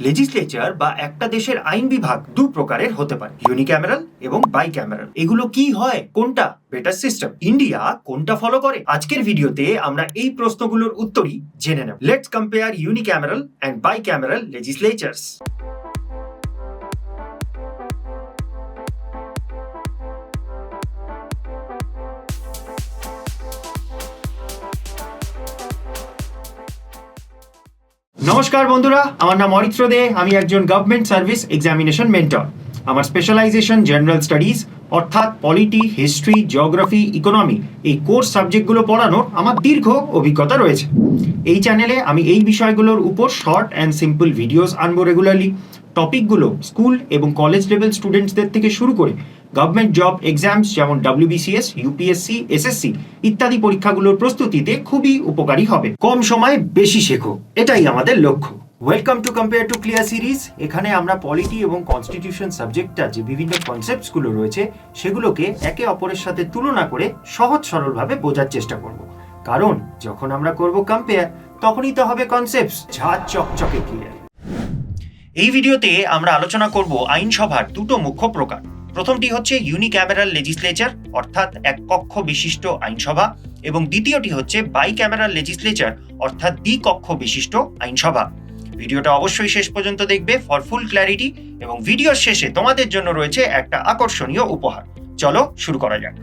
Legislature বা একটা দেশের আইন বিভাগ দু প্রকারের হতে পারে। ইউনিক্যামেরাল এবং বাই ক্যামেরাল এগুলো কি হয়? কোনটা? বেটার সিস্টেম ইন্ডিয়া কোনটা ফলো করে? আজকের ভিডিওতে আমরা এই প্রশ্নগুলোর উত্তরই জেনে নেব। Let's compare unicameral and bicameral legislatures নমস্কার বন্ধুরা, আমার নাম অরিত্র দে, আমি একজন গভর্নমেন্ট সার্ভিস এক্সামিনেশন মেন্টর আমার স্পেশালাইজেশন জেনারেল স্টাডিজ অর্থাৎ পলিটি হিস্ট্রি জিওগ্রাফি ইকোনমি এই কোর্স সাবজেক্টগুলো পড়ানোর আমার দীর্ঘ অভিজ্ঞতা রয়েছে। এই চ্যানেলে আমি এই বিষয়গুলোর উপর শর্ট অ্যান্ড সিম্পল ভিডিওস আনব রেগুলারলি টপিকগুলো স্কুল এবং কলেজ লেভেল স্টুডেন্টসদের থেকে শুরু করে গভর্নমেন্ট জব এক্সামস যেমন ডাব্লিউবিসিএস ইউপিএসসি এসএসসি ইত্যাদি পরীক্ষাগুলোর প্রস্তুতিতে খুবই উপকারী হবে। কম সময়ে বেশি শেখো, এটাই আমাদের লক্ষ্য। Welcome to compare to clear series এখানে আমরা পলিটি এবং কনস্টিটিউশন সাবজেক্টটা যে বিভিন্ন কনসেপ্টসগুলো রয়েছে, সেগুলোকে একে অপরের সাথে তুলনা করে সহজ সরলভাবে বোঝার চেষ্টা করব। কারণ যখন আমরা করব কম্পেয়ার তখনই তো হবে কনসেপ্টস ঝাঁ চকচকে ক্লিয়ার এই ভিডিওতে আমরা আলোচনা করব আইনসভার দুটো মুখ্য প্রকার। প্রথমটি হচ্ছে ইউনিক্যামেরাল লেজিসলেচার অর্থাৎ এক কক্ষ বিশিষ্ট আইনসভা, এবং দ্বিতীয়টি হচ্ছে বাই ক্যামেরাল লেজিসলেচার অর্থাৎ দ্বিকক্ষ বিশিষ্ট আইনসভা। ভিডিওটা অবশ্যই শেষ পর্যন্ত দেখবে ফর ফুল ক্ল্যারিটি এবং ভিডিওর শেষে তোমাদের জন্য রয়েছে একটা আকর্ষণীয় উপহার। চলো শুরু করা যাক।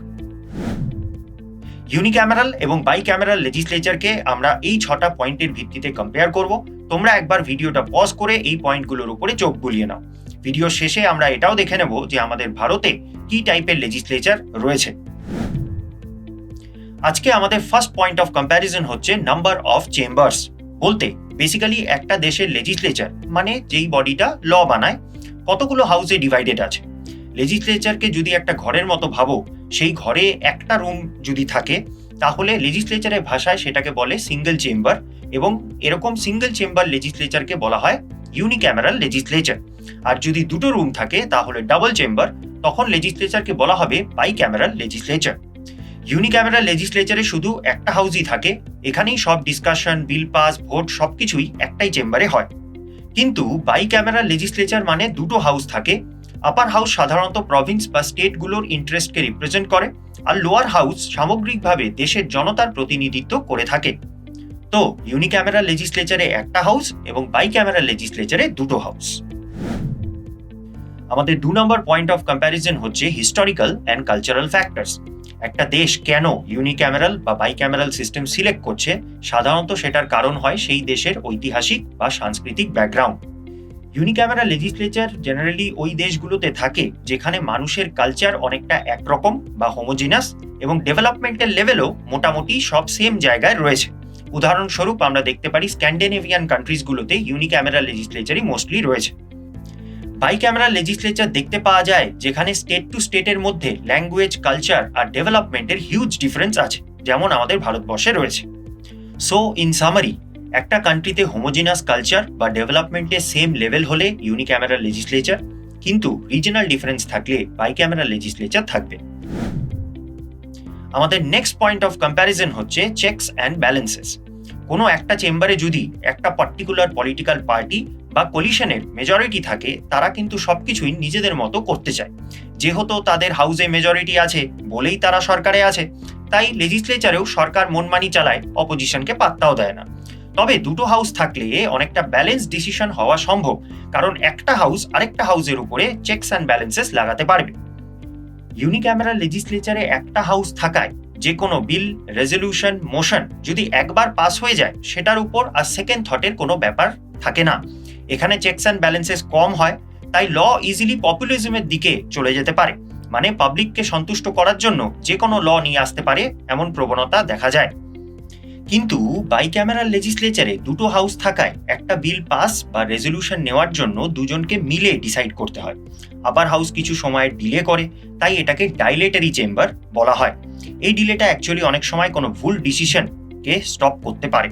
ইউনিক্যামেরাল এবং বাই ক্যামেরাল লেজিসলেচারকে আমরা এই ছটা পয়েন্টের ভিত্তিতে কম্পেয়ার করব। তোমরা একবার ভিডিওটা পজ করে এই পয়েন্টগুলোর উপরে চোখ বুলিয়ে নাও। ভিডিও শেষে আমরা এটাও দেখে নেব যে আমাদের ভারতে কি টাইপের লেজিসলেচার রয়েছে। আজকে আমাদের ফার্স্ট পয়েন্ট অফ কম্প্যারিজন হচ্ছে নাম্বার অফ চেম্বার্স বলতে বেসিক্যালি একটা দেশের লেজিসলেচার মানে যেই বডিটা ল বানায়, কতগুলো হাউসে ডিভাইডেড আছে। লেজিসলেচারকে যদি একটা ঘরের মতো ভাবো, সেই ঘরে একটা রুম যদি থাকে, তাহলে লেজিসলেচারের ভাষায় সেটাকে বলে সিঙ্গেল চেম্বার এবং এরকম সিঙ্গেল চেম্বার লেজিসলেচারকে বলা হয় ইউনিক্যামেরাল লেজিসলেচার আর যদি দুটো রুম থাকে, তাহলে ডাবল চেম্বার তখন লেজিসলেচারকে বলা হবে বাই ক্যামেরাল লেজিসলেচার ইউনিক্যামেরাল লেজিসলেচারে শুধু একটা হাউসই থাকে, এখানেই সব ডিসকাশন বিল পাস ভোট সবকিছুই একটাই চেম্বারে হয়। কিন্তু বাই ক্যামেরাল লেজিসলেচার মানে দুটো হাউস থাকে আপার হাউস সাধারণত প্রভিন্স বা স্টেটগুলোর ইন্টারেস্টকে রিপ্রেজেন্ট করে, আর লোয়ার হাউস সামগ্রিকভাবে দেশের জনতার প্রতিনিধিত্ব করে থাকে। তো ইউনিক্যামেরাল লেজিসলেচারে একটা হাউস এবং বাই ক্যামেরাল লেজিসলেচারে দুটো হাউস। আমাদের দু নম্বর পয়েন্ট অফ কম্প্যারিজন হচ্ছে হিস্টোরিক্যাল অ্যান্ড কালচারাল ফ্যাক্টরস একটা দেশ কেন ইউনিক্যামেরাল বা বাই ক্যামেরাল সিস্টেম সিলেক্ট করছে, সাধারণত সেটার কারণ হয় সেই দেশের ঐতিহাসিক বা সাংস্কৃতিক ব্যাকগ্রাউন্ড ইউনিক্যামেরাল লেজিসলেচার জেনারেলি ওই দেশগুলোতে থাকে যেখানে মানুষের কালচার অনেকটা একরকম বা হোমোজিনাস এবং ডেভেলপমেন্টের লেভেলও মোটামুটি সব সেম জায়গায় রয়েছে। উদাহরণস্বরূপ আমরা দেখতে পারি স্ক্যান্ডিনেভিয়ান কান্ট্রিজগুলোতে ইউনিক্যামেরাল লেজিসলেচারই মোস্টলি রয়েছে। বাই ক্যামেরা লেজিসলেচার দেখতে পাওয়া যায়, যেখানে স্টেট টু স্টেটের মধ্যে ল্যাঙ্গুয়েজ কালচার আর ডেভেলপমেন্টের হিউজ ডিফারেন্স আছে, যেমন আমাদের ভারতবর্ষে রয়েছে। সো ইন সামারি একটা কান্ট্রিতে হোমোজিনাস কালচার বা ডেভেলপমেন্টের সেম লেভেল হলে ইউনিক্যামেরাল লেজিসলেচার কিন্তু রিজনাল ডিফারেন্স থাকলে বাই ক্যামেরা লেজিসলেচার থাকবে। আমাদের নেক্সট পয়েন্ট অফ কম্প্যারিজন হচ্ছে চেকস অ্যান্ড ব্যালেন্সেস কোনো একটা চেম্বারে যদি একটা পার্টিকুলার পলিটিক্যাল পার্টি বা কোলিশনের মেজরিটি থাকে, তারা কিন্তু সবকিছুই নিজেদের মতো করতে চায়। যেহেতু তাদের হাউসে মেজরিটি আছে বলেই তারা সরকারে আছে, তাই লেজিসলেচারেও সরকার মনমানি চালায় অপোজিশনকে পাত্তাও দেয় না। তবে দুটো হাউস থাকলে অনেকটা ব্যালেন্স ডিসিশন হওয়া সম্ভব, কারণ একটা হাউস আরেকটা হাউসের উপরে চেকস অ্যান্ড ব্যালেন্সেস লাগাতে পারবে। ইউনিক্যামেরাল লেজিসলেচারে একটা হাউস থাকায় যে কোনো বিল, রেজলিউশন, মোশন যদি একবার পাস হয়ে যায়, সেটার উপর আর সেকেন্ড থটের কোনো ব্যাপার থাকে না। এখানে চেকস অ্যান্ড ব্যালেন্সেস কম হয়, তাই ল ইজিলি পপুলিজমের দিকে চলে যেতে পারে। মানে পাবলিককে সন্তুষ্ট করার জন্য যে কোনো ল নিয়ে আসতে পারে, এমন প্রবণতা দেখা যায়। কিন্তু বাই ক্যামেরার লেজিসলেচারে দুটো হাউস থাকায় একটা বিল পাস বা রেজলিউশন নেওয়ার জন্য দুজনকে মিলে ডিসাইড করতে হয়। আপার হাউস কিছু সময় ডিলে করে, তাই এটাকে ডাইলেটারি চেম্বার বলা হয়। এই ডিলেটা অ্যাকচুয়ালি অনেক সময় কোনো ভুল ডিসিশনকে স্টপ করতে পারে।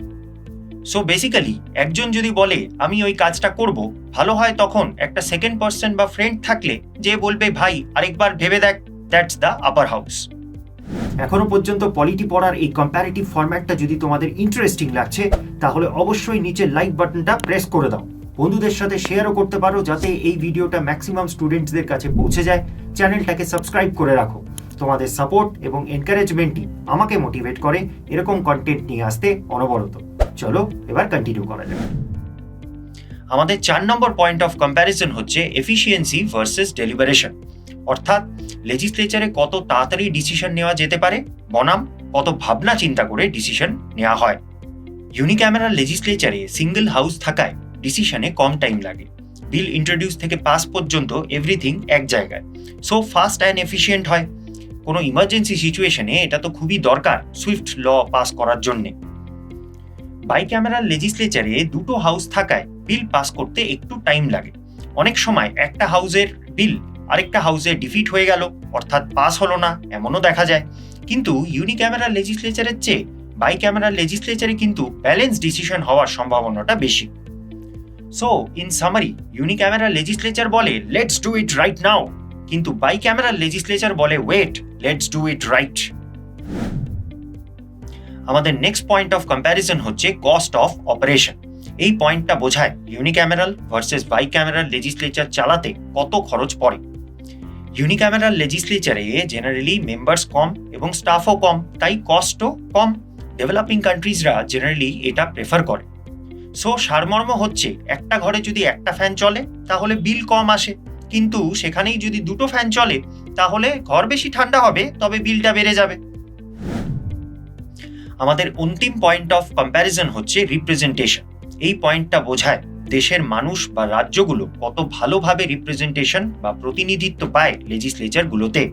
সো বেসিক্যালি একজন যদি বলে, আমি ওই কাজটা করব, ভালো হয় তখন একটা সেকেন্ড পার্সন বা ফ্রেন্ড থাকলে যে বলবে, ভাই, আরেকবার ভেবে দেখ দ্যাটস দ্য আপার হাউস এখনও পর্যন্ত পলিটি পড়ার এই কম্প্যারিটিভ ফরম্যাটটা যদি তোমাদের ইন্টারেস্টিং লাগছে, তাহলে অবশ্যই নিচে লাইক বাটনটা প্রেস করে দাও। বন্ধুদের সাথে শেয়ারও করতে পারো যাতে এই ভিডিওটা ম্যাক্সিমাম স্টুডেন্টসদের কাছে পৌঁছে যায়। চ্যানেলটাকে সাবস্ক্রাইব করে রাখো। তোমাদের সাপোর্ট এবং এনকারেজমেন্টই আমাকে মোটিভেট করে এরকম কন্টেন্ট নিয়ে আসতে অনবরত। চলো, এবার কন্টিনিউ করা যাক। আমাদের চার নম্বর পয়েন্ট অফ কম্প্যারিজন হচ্ছে এফিসিয়েন্সি ভার্সেস ডেলিভারেশন অর্থাৎ লেজিসলেচারে কত তাড়াতাড়ি ডিসিশন নেওয়া যেতে পারে? বনাম, কত ভাবনা চিন্তা করে ডিসিশন নেওয়া হয়? ইউনিক্যামেরাল লেজিসলেচারে সিঙ্গেল হাউস থাকায় ডিসিশনে কম টাইম লাগে। বিল ইন্ট্রোডিউস থেকে পাস পর্যন্ত এভরিথিং এক জায়গায়। সো ফাস্ট অ্যান্ড এফিসিয়েন্ট হয়। কোনো ইমার্জেন্সি সিচুয়েশনে এটা তো খুবই দরকার সুইফট ল পাস করার জন্যে। বাইক্যামেরাল লেজিসলেচারে দুটো হাউস থাকায় বিল পাস করতে একটু টাইম লাগে। অনেক সময় একটা হাউসের বিল আরেকটা হাউসে ডিফিট হয়ে গেল, অর্থাৎ পাস হলো না, এমনও দেখা যায়। কিন্তু ইউনিক্যামেরাল লেজিসলেচারের চেয়ে বাইক্যামেরাল লেজিসলেচারে কিন্তু ব্যালেন্স ডিসিশন হওয়ার সম্ভাবনাটা বেশি। So in summary uni unicameral legislature বলে let's do it right now কিন্তু বাইক্যামেরাল লেজিসলেচার বলে wait let's do it right আমাদের নেক্সট পয়েন্ট অফ কম্প্যারিজন হচ্ছে কস্ট অফ অপারেশন এই পয়েন্টটা বোঝায় ইউনিক্যামেরাল ভার্সেস বাইক্যামেরাল লেজিসলেচার চালাতে কত খরচ পড়ে। ইউনিক্যামেরাল লেজিসলেচারে জেনারেলি মেম্বার্স কম এবং স্টাফও কম, তাই কস্টও কম। ডেভেলপিং কান্ট্রিজরা জেনারেলি এটা প্রেফার করে। সো সারমর্ম হচ্ছে, একটা ঘরে যদি একটা ফ্যান চলে, তাহলে বিল কম আসে। কিন্তু সেখানেই যদি দুটো ফ্যান চলে, তাহলে ঘর বেশি ঠান্ডা হবে, তবে বিলটা বেড়ে যাবে। আমাদের অন্তিম পয়েন্ট অফ কম্প্যারিজন হচ্ছে রিপ্রেজেন্টেশন এই পয়েন্টটা বোঝায়। দেশের মানুষ বা রাজ্যগুলো কত ভালোভাবে রিপ্রেজেন্টেশন বা প্রতিনিধিত্ব পায় লেজিসলেচারগুলোতে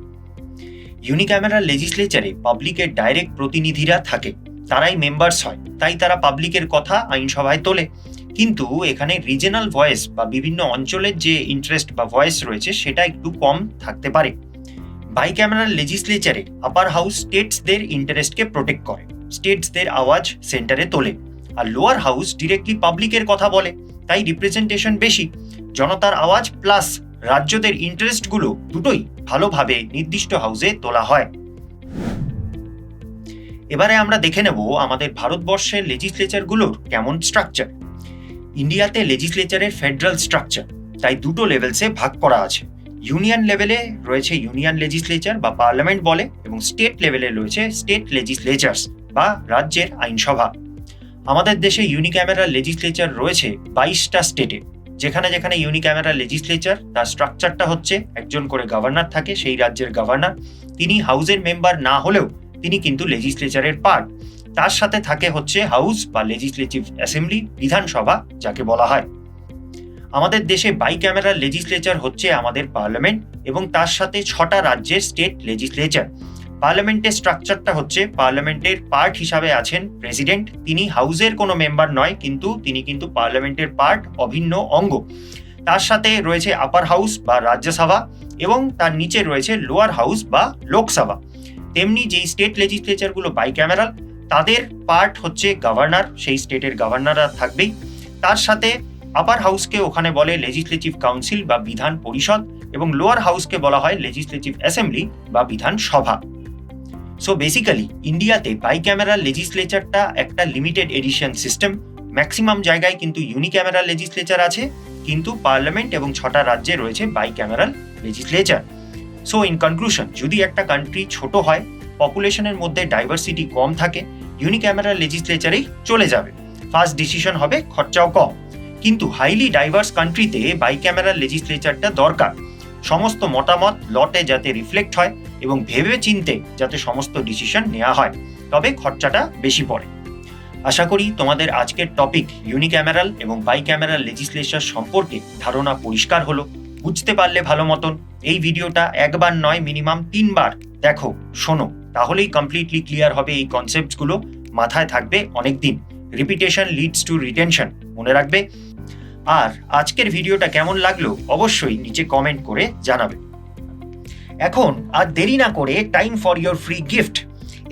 ইউনিক্যামেরাল লেজিসলেচারে পাবলিকের ডাইরেক্ট প্রতিনিধিরা থাকে, তারাই মেম্বার্স হয়, তাই তারা পাবলিকের কথা আইনসভায় তোলে। কিন্তু এখানে রিজনাল ভয়েস বা বিভিন্ন অঞ্চলের যে ইন্টারেস্ট বা ভয়েস রয়েছে, সেটা একটু কম থাকতে পারে। বাইক্যামেরাল লেজিসলেচারে আপার হাউস স্টেটসদের ইন্টারেস্টকে প্রোটেক্ট করে স্টেটসদের আওয়াজ সেন্টারে তোলে, আর লোয়ার হাউস ডিরেক্টলি পাবলিকের কথা বলে। তাই রিপ্রেজেন্টেশন বেশি। জনতার আওয়াজ প্লাস রাজ্যদের ইন্টারেস্টগুলো দুটোই ভালোভাবে নির্দিষ্ট হাউসে তোলা হয়। এবারে আমরা দেখে নেব আমাদের ভারতবর্ষের লেজিসলেচারগুলোর কেমন স্ট্রাকচার ইন্ডিয়াতে লেজিসলেচারের ফেডারেল স্ট্রাকচার তাই দুটো লেভেলসে ভাগ করা আছে। ইউনিয়ন লেভেলে রয়েছে ইউনিয়ন লেজিসলেচার বা পার্লামেন্ট বলে এবং স্টেট লেভেলে রয়েছে স্টেট লেজিসলেচার্স বা রাজ্যের আইনসভা। আমাদের দেশে ইউনিক্যামেরাল লেজিসলেচার রয়েছে বাইশটা স্টেটে যেখানে যেখানে ইউনিক্যামেরাল লেজিসলেচার তার স্ট্রাকচারটা হচ্ছে একজন করে গভর্নর থাকে, সেই রাজ্যের গভর্নর তিনি হাউসের মেম্বার না হলেও তিনি কিন্তু লেজিসলেচারের পার্ট তার সাথে থাকে হচ্ছে হাউস বা লেজিসলেটিভ অ্যাসেম্বলি বিধানসভা, যাকে বলা হয়। আমাদের দেশে বাইক্যামেরাল লেজিসলেচার হচ্ছে আমাদের পার্লামেন্ট এবং তার সাথে ছটা রাজ্যের স্টেট লেজিসলেচার পার্লামেন্টের স্ট্রাকচারটা হচ্ছে, পার্লামেন্টের পার্ট হিসাবে আছেন প্রেসিডেন্ট। তিনি হাউসের কোনো মেম্বার নয়, কিন্তু তিনি কিন্তু পার্লামেন্টের পার্ট অভিন্ন অঙ্গ। তার সাথে রয়েছে আপার হাউস বা রাজ্যসভা এবং তার নিচে রয়েছে লোয়ার হাউস বা লোকসভা। তেমনি যেই স্টেট লেজিসলেচারগুলো বাইক্যামেরাল, তাদের পার্ট হচ্ছে গভর্নর, সেই স্টেটের গভর্নররা থাকবেই। তার সাথে আপার হাউসকে ওখানে বলে লেজিসলেটিভ কাউন্সিল বা বিধান পরিষদ এবং লোয়ার হাউসকে বলা হয় লেজিসলেটিভ অ্যাসেম্বলি বা বিধান সভা সো বেসিক্যালি ইন্ডিয়াতে বাইক্যামেরাল লেজিসলেচারটা একটা লিমিটেড এডিশন সিস্টেম ম্যাক্সিমাম জায়গায় কিন্তু ইউনিক্যামেরাল লেজিসলেচার আছে, কিন্তু পার্লামেন্ট এবং ছটা রাজ্যে রয়েছে bicameral legislature so in conclusion যদি একটা কান্ট্রি ছোট হয় পপুলেশনের মধ্যে ডাইভার্সিটি কম থাকে ইউনিক্যামেরাল লেজিসলেচারেই চলে যাবে। ফার্স্ট ডিসিশন হবে খরচাও কম। কিন্তু হাইলি ডাইভার্স কান্ট্রিতে বাইক্যামেরাল লেজিসলেচারটা দরকার। সমস্ত মতামত লটে যাতে রিফ্লেক্ট হয় এবং ভেবে চিনতে যাতে সমস্ত ডিসিশন নেওয়া হয়, তবে খরচাটা বেশি পড়ে। আশা করি তোমাদের আজকের টপিক ইউনিক্যামেরাল এবং বাইক্যামেরাল লেজিসলেচার সম্পর্কে ধারণা পরিষ্কার হলো। বুঝতে পারলে ভালো মতন এই ভিডিওটা একবার নয় মিনিমাম তিনবার দেখো, শোনো। তাহলেই কমপ্লিটলি ক্লিয়ার হবে এই কনসেপ্টগুলো মাথায় থাকবে অনেক দিন রিপিটেশন লিডস টু রিটেনশন মনে রাখবে? আর আজকের ভিডিওটা কেমন লাগল অবশ্যই নিচে কমেন্ট করে জানাবে। এখন আর দেরি না করে time for your free gift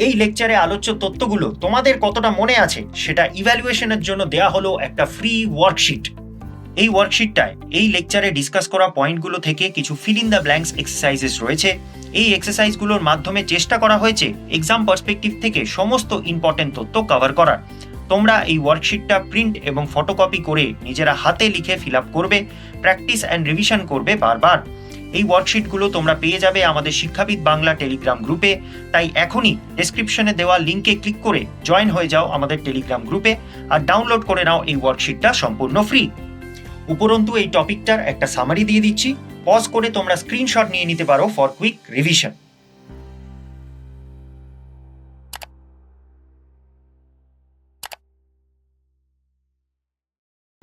এই লেকচারে আলোচ্য তথ্যগুলো তোমাদের কতটা মনে আছে, সেটা ইভ্যালুয়েশনের জন্য দেয়া হলো একটা ফ্রি ওয়ার্কশিট এই ওয়ার্কশিটটায় এই লেকচারে ডিসকাস করা পয়েন্টগুলো থেকে কিছু fill in the blanks exercises রয়েছে। এই এক্সারসাইজগুলোর মাধ্যমে চেষ্টা করা হয়েছে এক্সাম পার্সপেক্টিভ থেকে সমস্ত ইম্পর্টেন্ট তথ্য কভার করার। তোমরা এই ওয়ার্কশিটটা প্রিন্ট এবং ফটোকপি করে নিজেরা হাতে লিখে ফিল আপ করবে প্র্যাকটিস অ্যান্ড রিভিশন করবে বারবার। এই ওয়ার্কশিটগুলো তোমরা পেয়ে যাবে আমাদের শিক্ষাবিদ বাংলা টেলিগ্রাম গ্রুপে তাই এখনই ডেসক্রিপশনে দেওয়া লিঙ্কে ক্লিক করে জয়েন হয়ে যাও আমাদের টেলিগ্রাম গ্রুপে আর ডাউনলোড করে নাও এই ওয়ার্কশিটটা সম্পূর্ণ ফ্রি উপরন্তু এই টপিকটার একটা সামারি দিয়ে দিচ্ছি। পজ করে তোমরা স্ক্রিনশট নিয়ে নিতে পারো ফর কুইক রিভিশন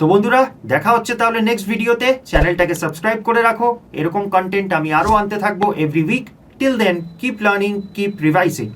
তো বন্ধুরা, দেখা হচ্ছে তাহলে নেক্সট ভিডিওতে চ্যানেলটাকে সাবস্ক্রাইব করে রাখো। এরকম কন্টেন্ট আমি আরও আনতে থাকব every week till then keep learning keep revising